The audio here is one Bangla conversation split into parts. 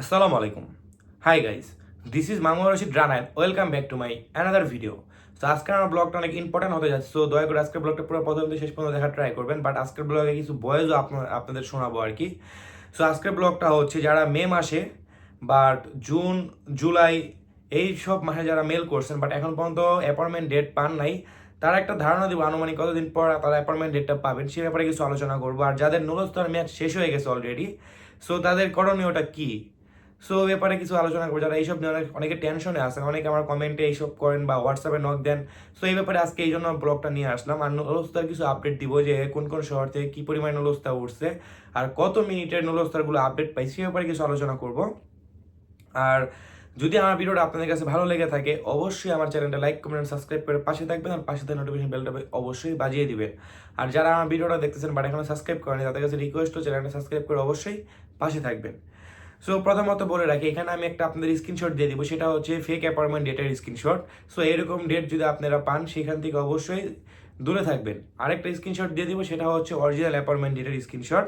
আসসালামু আলাইকুম। High guys this is Mamur Rashid Rana welcome back to my another video তো আজকে আমার ব্লগটা অনেক ইম্পর্টেন্ট হতে যাচ্ছে সো দয়া করে আজকের ব্লগটা পুরো প্রথম শেষ পর্যন্ত দেখার ট্রাই করবেন বাট আজকের ব্লগে কিছু বয়েজও আপনাদের শোনাবো আর কি। সো আজকের ব্লগটা হচ্ছে যারা মে মাসে বাট জুন জুলাই এই সব মাসে যারা মেল করছেন বাট এখন পর্যন্ত অ্যাপয়েন্টমেন্ট ডেট পান নাই, তারা একটা ধারণা দিব আনুমানিক কতদিন পর তারা অ্যাপয়েন্টমেন্ট ডেটটা পাবেন, সে ব্যাপারে কিছু আলোচনা করব। আর যাদের নুরস্তর ম্যাচ শেষ হয়ে গেছে অলরেডি সো তাদের করণীয়টা কি? সো ব্যাপারে কিছু আলোচনা করব। যারা এইসব নিয়ে অনেক অনেকে টেনশনে আছেন, অনেকে আমার কমেন্টে এইসব করেন বা হোয়াটসঅ্যাপে নক দেন। সো এই ব্যাপারে আজকে এই জন্য ব্লগটা নিয়ে আসলাম। আর নলস্তার কিছু আপডেট দিব যে কোন কোন শহর থেকে কী পরিমাণ নলস্তা উঠছে আর কত মিনিটের নলস্তারগুলো আপডেট পাই সেই ব্যাপারে কিছু আলোচনা করব। আর যদি আমার ভিডিওটা আপনাদের কাছে ভালো লেগে থাকে, অবশ্যই আমার চ্যানেলটা লাইক কমেন্ট সাবস্ক্রাইব করে পাশে থাকবেন আর পাশে থেকে নোটিফিকেশন বেলটা অবশ্যই বাজিয়ে দিবেন। আর যারা আমার ভিডিওটা দেখতেছেন বাট এখনও সাবস্ক্রাইব করেনি তাদের কাছে রিকোয়েস্ট চ্যানেলটা সাবস্ক্রাইব করে অবশ্যই পাশে থাকবেন। সো প্রথমত বলে রাখি, এখানে আমি একটা আপনাদের স্ক্রিনশট দিয়ে দিব, সেটা হচ্ছে ফেক অ্যাপয়েন্টমেন্ট ডেটের স্ক্রিনশট সো এরকম ডেট যদি আপনারা পান, সেখান থেকে অবশ্যই দূরে থাকবেন। আরেকটা স্ক্রিনশট দিয়ে দিব, সেটা হচ্ছে অরিজিনাল অ্যাপয়েন্টমেন্ট ডেটের স্ক্রিনশট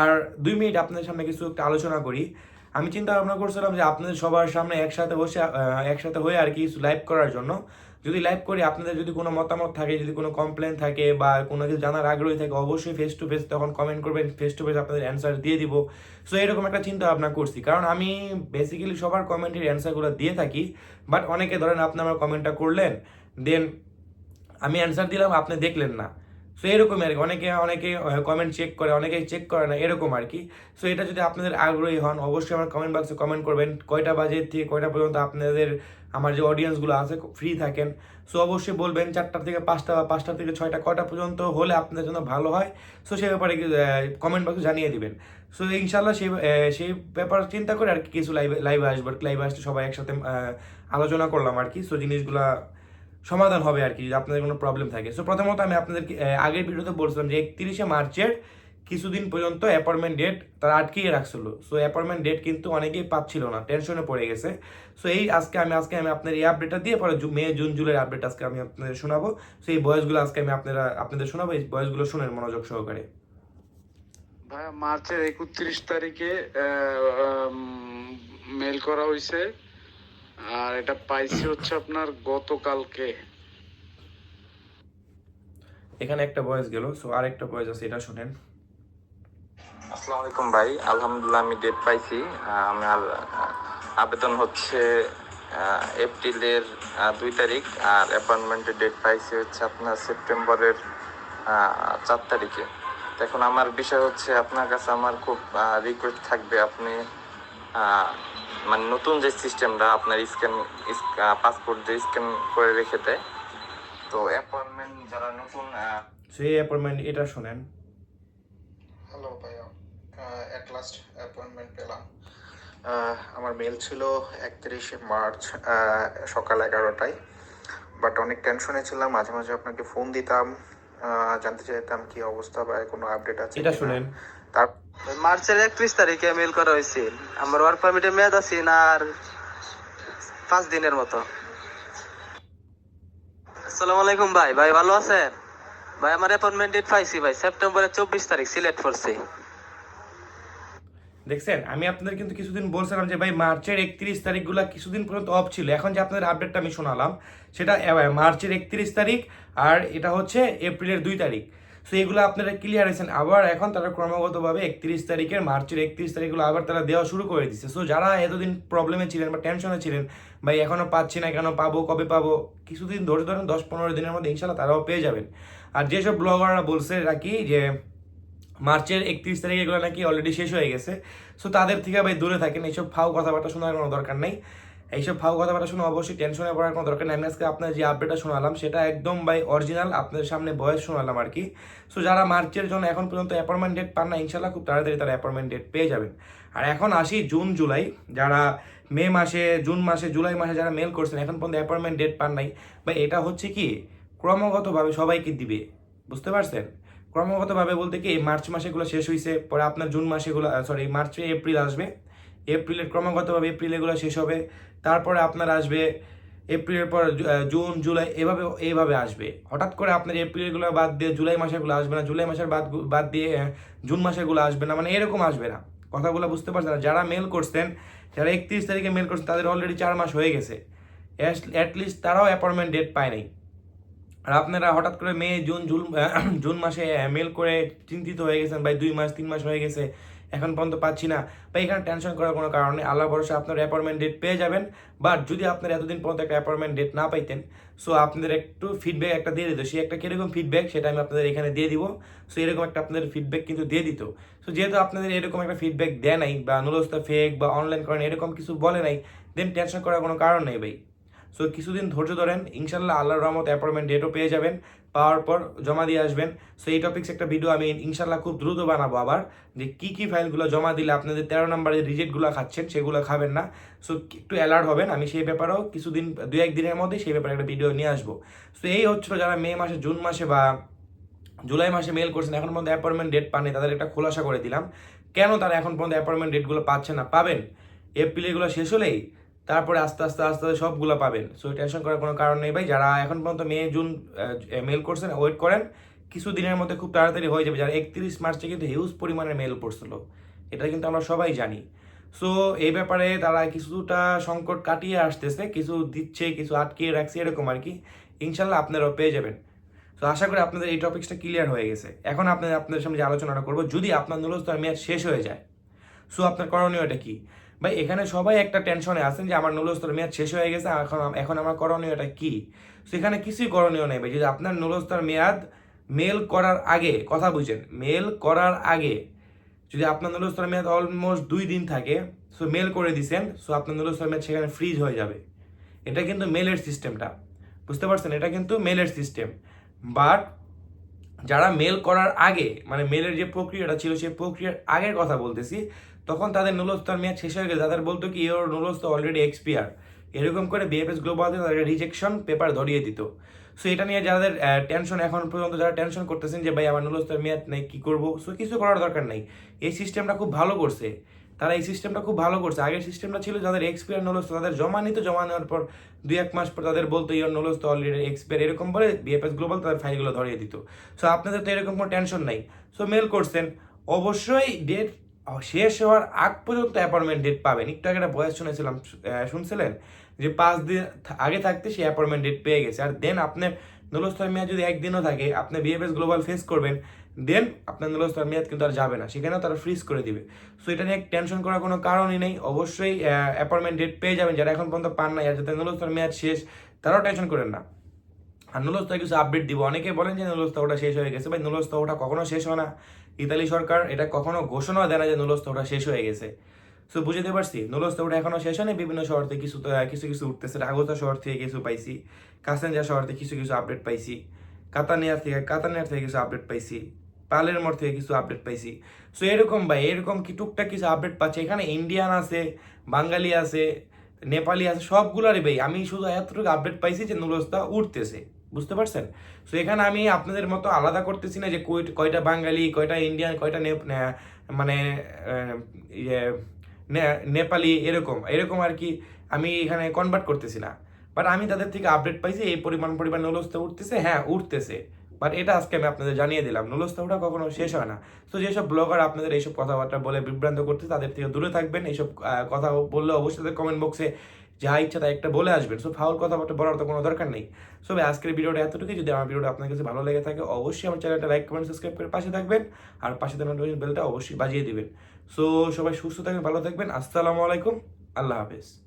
আর দুই মিনিট আপনাদের সামনে কিছু একটা আলোচনা করি। আমি চিন্তা ভাবনা করছিলাম যে আপনাদের সবার সামনে একসাথে বসে একসাথে হয়ে আর কি কিছু লাইভ করার জন্য। যদি লাইভ করি, আপনাদের যদি কোনো মতামত থাকে, যদি কোনো কমপ্লেন থাকে বা কোনো কিছু জানার আগ্রহী থাকে, অবশ্যই ফেস টু ফেস তখন কমেন্ট করবেন ফেস টু ফেস আপনাদের অ্যান্সার দিয়ে দিব। সো এরকম একটা চিন্তা ভাবনা করছি। কারণ আমি বেসিক্যালি সবার কমেন্টের অ্যান্সারগুলো দিয়ে থাকি বাট অনেকে ধরেন আপনি আমার কমেন্টটা করলেন দেন আমি অ্যান্সার দিলাম, আপনি দেখলেন না। সো এরকম আর কি। অনেকে অনেকে কমেন্ট চেক করে অনেকে চেক করে না, এরকম আর কি। সো এটা যদি আপনাদের আগ্রহী হন, অবশ্যই আমার কমেন্ট বক্সে কমেন্ট করবেন, কয়টা বাজে থেকে কয়টা পর্যন্ত আপনাদের, আমার যে অডিয়েন্সগুলো আছে ফ্রি থাকেন। সো অবশ্যই বলবেন চারটা থেকে পাঁচটা বা পাঁচটা থেকে ছয়টা, কয়টা পর্যন্ত হলে আপনাদের জন্য ভালো হয়। সো সেই ব্যাপারে কমেন্ট বক্সে জানিয়ে দিবেন। সো ইনশাল্লাহ সেই সেই ব্যাপার চিন্তা করে আর কি কিছু লাইভে লাইভে আসব লাইভে আসলে সবাই একসাথে আলোচনা করলাম আর কি। সো জিনিসগুলা সমাধান হবে আর কি, যদি আপনাদের কোনো প্রবলেম থাকে। সো প্রথমত আমি আপনাদেরকে আগের ভিডিওতে বলছিলাম যে একত্রিশে মার্চের কিছুদিন পর্যন্ত অ্যাপয়েন্টমেন্ট ডেট তারা আটকিয়ে রাখছিল। সো অ্যাপয়েন্টমেন্ট ডেট কিন্তু অনেকেই পাচ্ছিল না টেনশনে পড়ে গেছে। সো এই আজকে আমি আজকে আমি আপনার এই আপডেটটা দিয়ে পরে মে, জুন জুলাই আপডেট আজকে আমি আপনাদের শোনাবো। সো এই বয়সগুলো আজকে আমি আপনারা, আপনাদের শোনাবো, এই বয়সগুলো শুনেন মনোযোগ সহকারে। ভাইয়া, মার্চের একত্রিশ তারিখে মেল করা হয়েছে এটা পাইছি হচ্ছে আপনার গতকালকে। এখানে একটা বয়স গেল সো আরেকটা বয়স আছে এটা শুনেন। আসসালামু আলাইকুম ভাই আলহামদুলিল্লাহ আমি ডেট পাইছি আমার আবেদন হচ্ছে এপ্রিলের দুই তারিখ আর অ্যাপয়েন্টমেন্টের ডেট পাইছি হচ্ছে আপনার সেপ্টেম্বরের চার তারিখে। এখন আমার বিষয় হচ্ছে আপনার কাছে আমার খুব রিকোয়েস্ট থাকবে আপনি মানে নতুন যে সিস্টেমটা আপনার স্ক্যান পাসপোর্ট যে স্ক্যান করে রেখে দেয়। তো অ্যাপয়েন্টমেন্ট যারা নতুন সেই অ্যাপয়েন্টমেন্ট এটা শুনেন। হ্যালো ভাইয়া। অ্যাট লাস্ট অ্যাপয়েন্টমেন্ট পেলাম। আমার মেল ছিল একত্রিশে মার্চ সকাল এগারোটায়। বাট অনেক টেনশনে ছিলাম মাঝে মাঝে আপনাকে ফোন দিতাম জানতে চাইতাম কি অবস্থা বা কোনো আপডেট আছে এটা। শুনেন। তার মার্চের একত্রিশ তারিখে মেল করা হয়েছে। আমার ওয়ার্ক মেয়াদ আছে না আর পাঁচ দিনের মতো। আলাইকুম ভাই। ভাই ভালো ভাই, আমার অ্যাপয়েন্টমেন্ট ডেট পাইছি ভাই সেপ্টেম্বরের চব্বিশ তারিখ সিলেক্ট করছি দেখছেন, আমি আপনাদের কিন্তু কিছুদিন বলছিলাম যে, ভাই, মার্চের একত্রিশ তারিখগুলো কিছুদিন পর্যন্ত অফ ছিল। এখন যে আপনাদের আপডেটটা আমি শোনালাম, সেটা মার্চের একত্রিশ তারিখ আর এটা হচ্ছে এপ্রিলের দুই তারিখ। সো এগুলো আপনারা ক্লিয়ার হয়েছেন। আবার এখন তারা ক্রমাগতভাবে একত্রিশ তারিখের মার্চের একত্রিশ তারিখগুলো আবার তারা দেওয়া শুরু করে দিচ্ছে সো যারা এতদিন প্রবলেমে ছিলেন বা টেনশনে ছিলেন, ভাই, এখনও পাচ্ছি না কেন? পাবো? কবে পাবো? কিছুদিন ধরে ধরেন দশ পনেরো দিনের মধ্যে ইনশাল্লাহ তারাও পেয়ে যাবেন। আর যেসব ব্লগাররা বলছে নাকি যে, মার্চের একত্রিশ তারিখ এগুলো নাকি অলরেডি শেষ হয়ে গেছে। সো তাদের থেকে ভাই দূরে থাকেন, এইসব ফাও কথাবার্তা শোনার কোনো দরকার নেই। এইসব ফাও কথাবার্তা শুনে অবশ্যই টেনশনে পড়ার কোনো দরকার নেই। আমি আজকে আপনার যে আপডেটটা শোনালাম, সেটা একদম বাই অরিজিনাল আপনাদের সামনে বয়স শোনালাম আর কি। সো যারা মার্চের জন্য এখন পর্যন্ত অ্যাপয়েন্টমেন্ট ডেট পান না ইনশাল্লাহ খুব তাড়াতাড়ি তারা অ্যাপয়েন্টমেন্ট ডেট পেয়ে যাবেন। আর এখন আসি জুন জুলাই যারা মে মাসে জুন মাসে জুলাই মাসে যারা মেল করছেন, এখন পর্যন্ত অ্যাপয়েন্টমেন্ট ডেট পান নাই। বা এটা হচ্ছে কি, ক্রমাগতভাবে সবাইকে দিবে, বুঝতে পারছেন? ক্রমাগতভাবে বলতে কি মার্চ মাসেগুলো শেষ হয়েছে পরে আপনার জুন মাসেগুলো সরি মার্চে এপ্রিল আসবে। এপ্রিলের ক্রমাগতভাবে এপ্রিল এগুলো শেষ হবে। তারপরে আপনার আসবে এপ্রিলের পর জুন জুলাই এভাবে এইভাবে আসবে। হঠাৎ করে আপনার এপ্রিলগুলো বাদ দিয়ে জুলাই মাসেগুলো আসবে না জুলাই মাসের বাদ বাদ দিয়ে আহ, জুন মাসেগুলো আসবে না মানে এরকম আসবে না। কথাগুলো বুঝতে পারছেন না? যারা মেল করছেন যারা একত্রিশ তারিখে মেল করছেন তাদের অলরেডি চার মাস হয়ে গেছে। অ্যাটলিস্ট তারাও অ্যাপয়েন্টমেন্ট ডেট পায় নাই। আর আপনারা হঠাৎ করে মে জুন জুন জুন মাসে মেল করে চিন্তিত হয়ে গেছেন ভাই দুই মাস তিন মাস হয়ে গেছে। এখন পর্যন্ত পাচ্ছি না। বা এখানে টেনশন করার কোনো কারণ আল্লাহ ভরসা আপনার অ্যাপয়েন্টমেন্ট ডেট পেয়ে যাবেন। বাট যদি আপনার এতদিন পর্যন্ত একটা অ্যাপয়েন্টমেন্ট ডেট না পাইতেন সো আপনাদের একটু ফিডব্যাক একটা দিয়ে দিত। সেই একটা কীরকম ফিডব্যাক সেটা আমি আপনাদের এখানে দিয়ে দিব। সো এরকম একটা আপনাদের ফিডব্যাক কিন্তু দিয়ে দিত। সো যেহেতু আপনাদের এরকম একটা ফিডব্যাক দেয় নাই, বা নুরস্তা ফেক বা অনলাইন করেন, এরকম কিছু বলে নাই দেন টেনশন করার কোনো কারণ নেই ভাই। সো কিছুদিন ধৈর্য ধরেন ইনশাল্লাহ আল্লাহর রহমত অ্যাপয়েন্টমেন্ট ডেটও পেয়ে যাবেন, পাওয়ার পর জমা দিয়ে আসবেন। সো এই টপিক্স একটা ভিডিও আমি ইনশাল্লাহ খুব দ্রুত বানাবো আবার, যে কী কী ফাইলগুলো জমা দিলে আপনাদের তেরো নম্বরে রিজেক্টগুলো খাচ্ছেন, সেগুলো খাবেন না। সো একটু অ্যালার্ট হবেন, আমি সেই ব্যাপারেও কিছুদিন দু এক দিনের মধ্যেই সেই ব্যাপারে একটা ভিডিও নিয়ে আসব। সো এই হচ্ছিল যারা মে মাসে, জুন মাসে বা জুলাই মাসে মেল করছেন, এখন পর্যন্ত অ্যাপয়েন্টমেন্ট ডেট পাননি, তাদের একটা খোলাসা করে দিলাম। কেন তারা এখন পর্যন্ত অ্যাপয়েন্টমেন্ট ডেটগুলো পাচ্ছে না? পাবেন। এপ্রিল এগুলো শেষ হলেই তারপরে আস্তে আস্তে আস্তে আস্তে সবগুলো পাবেন। সো টেনশন করার কোনো কারণ নেই ভাই। যারা এখন পর্যন্ত মে, জুন মেল করছেন ওয়েট করেন। কিছু দিনের মধ্যে খুব তাড়াতাড়ি হয়ে যাবে। যারা একত্রিশ মার্চে কিন্তু হিউজ পরিমাণে মেল পড়ছিল। এটা কিন্তু আমরা সবাই জানি। সো এই ব্যাপারে তারা কিছুটা সংকট কাটিয়ে আসতেছে। কিছু দিচ্ছে, কিছু আটকিয়ে রাখছে, এরকম আর কি। ইনশাল্লাহ আপনারাও পেয়ে যাবেন। তো আশা করি আপনাদের এই টপিকসটা ক্লিয়ার হয়ে গেছে। এখন আপনাদের আপনাদের সামনে আলোচনাটা করব, যদি আপনার নুরস্তার মেয়াদ শেষ হয়ে যায়। সো আপনার করণীয়টা কি? ভাই, এখানে সবাই একটা টেনশনে আছেন যে আমার নুরস্তর মেয়াদ শেষ হয়ে গেছে, এখন এখন আমার করণীয়টা কি? সেখানে কিছুই করণীয় নেই ভাই, যদি আপনার নুরস্তর মেয়াদ মেল করার আগে, কথা বুঝেন মেল করার আগে যদি আপনার নুরস্তর মেয়াদ অলমোস্ট দুই দিন থাকে সো মেল করে দিছেন সো আপনার নুরস্তর মেয়াদ সেখানে ফ্রিজ হয়ে যাবে। এটা কিন্তু মেলের সিস্টেমটা বুঝতে পারছেন? এটা কিন্তু মেলের সিস্টেম বাট যারা মেল করার আগে মানে মেলের যে প্রক্রিয়াটা ছিল, সেই প্রক্রিয়ার আগের কথা বলতেছি তখন তাদের নুলস্তার মেয়াদ শেষ হয়ে গেছে তাদের বলতো কি, ইওর নুলস্তা অলরেডি এক্সপিয়ার এরকম করে বিএফএস গ্লোবাল তাদের রিজেকশন পেপার ধরিয়ে দিত। সো এটা নিয়ে যাদের টেনশন এখন পর্যন্ত, যারা টেনশন করতেছেন যে, ভাই, আমার নুলস্তার মেয়াদ নেই, কী করব? সো কিছু করার দরকার নেই। এই সিস্টেমটা খুব ভালো করছে। তারা এই সিস্টেমটা খুব ভালো করছে। আগের সিস্টেমটা ছিল যাদের এক্সপিয়ার নলস্ত, তাদের জমা নিত, জমা নেওয়ার পর দুই এক মাস পর তাদের বলতো ইয়র নলস্ত অলরেডি এক্সপিয়ার এরকম বলে বিএফএস গ্লোবাল তাদের ফাইলগুলো ধরিয়ে দিত। সো আপনাদের তো এরকম কোনো টেনশন নাই। সো মেল করছেন। অবশ্যই ডেট শেষ হওয়ার আগ পর্যন্ত অ্যাপয়েন্টমেন্ট ডেট পাবেন। একটু একটা বয়স শুনেছিলাম শুনছিলেন? যে পাঁচ দিন আগে থাকতে সে অ্যাপয়েন্টমেন্ট ডেট পেয়ে গেছে। আর দেন আপনার নুলস্তর মেয়াদ যদি একদিনও থাকে, আপনি বিএফএস গ্লোবাল ফেস করবেন দেন আপনার নুলস্তর মেয়াদ কিন্তু আর যাবে না। সেখানেও তারা ফ্রিজ করে দিবে। সো এটা নিয়ে টেনশন করার কোনো কারণই নেই। অবশ্যই অ্যাপয়েন্টমেন্ট ডেট পেয়ে যাবেন। যারা এখন পর্যন্ত পান নাই, আর যাতে নুলস্তর মেয়াদ শেষ, তারাও টেনশন করেন না। আর নুলস্তা কিছু আপডেট দিব। অনেকে বলেন যে নুলস্তা ওটা শেষ হয়ে গেছে। ভাই নুলস্তা ওটা কখনো শেষ হয় না। ইতালি সরকার এটা কখনো ঘোষণা দেয় না যে নুলস্তা ওটা শেষ হয়ে গেছে। সো বুঝতে পারছি নুলস্তা ওটা এখনও শেষ হয়নি। বিভিন্ন শহর থেকে কিছু কিছু কিছু উঠতেছে। রাগোতা শহর থেকে কিছু পাইছি। কাসেঞ্জা শহর থেকে কিছু কিছু আপডেট পাইছি। কাতানিয়ার থেকে কাতানিয়ার থেকে কিছু আপডেট পাইছি। পালের মোড় থেকে কিছু আপডেট পাইছি। সো এরকম ভাই, এরকম কি টুকটাক কিছু আপডেট পাচ্ছে? এখানে ইন্ডিয়ান আছে, বাঙালি আছে নেপালি আছে, সবগুলারই ভাই। আমি শুধু এতটুকু আপডেট পাইছি যে নুলস্তা উঠতেছে। বুঝতে পারছেন? সো এখানে আমি আপনাদের মতো আলাদা করতেছি না যে কয়টা বাঙালি কয়টা ইন্ডিয়ান কয়টা মানে ইয়ে, নেপালি এরকম এরকম আর কি আমি এখানে কনভার্ট করতেছি না। বাট আমি তাদের থেকে আপডেট পাইছি এই পরিমাণ পরিমাণ নুলস্তা উঠতেছে হ্যাঁ উঠতেছে। বাট এটা আজকে আমি আপনাদের জানিয়ে দিলাম নুলস্তা ওটা কখনো শেষ হয় না। তো যেসব ব্লগার আপনাদের এইসব কথাবার্তা বলে বিভ্রান্ত করতে তাদের থেকে দূরে থাকবেন এইসব কথা বললে অবশ্যই কমেন্ট বক্সে যা ইচ্ছা তাই একটা বলে আসবেন। সো ফাউল কথাবার্তা বলার তো কোনো দরকার নেই। সো আজকের ভিডিওটা এতটুকুই। যদি আমার ভিডিওটা আপনার কাছে ভালো লেগে থাকে, অবশ্যই আমার চ্যানেলটা লাইক, কমেন্ট, সাবস্ক্রাইব করে পাশে থাকবেন। আর পাশে থাকা বেলটা অবশ্যই বাজিয়ে দিবেন। সো সবাই সুস্থ থাকবেন, ভালো থাকবেন। আসসালামু আলাইকুম। আল্লাহ হাফেজ।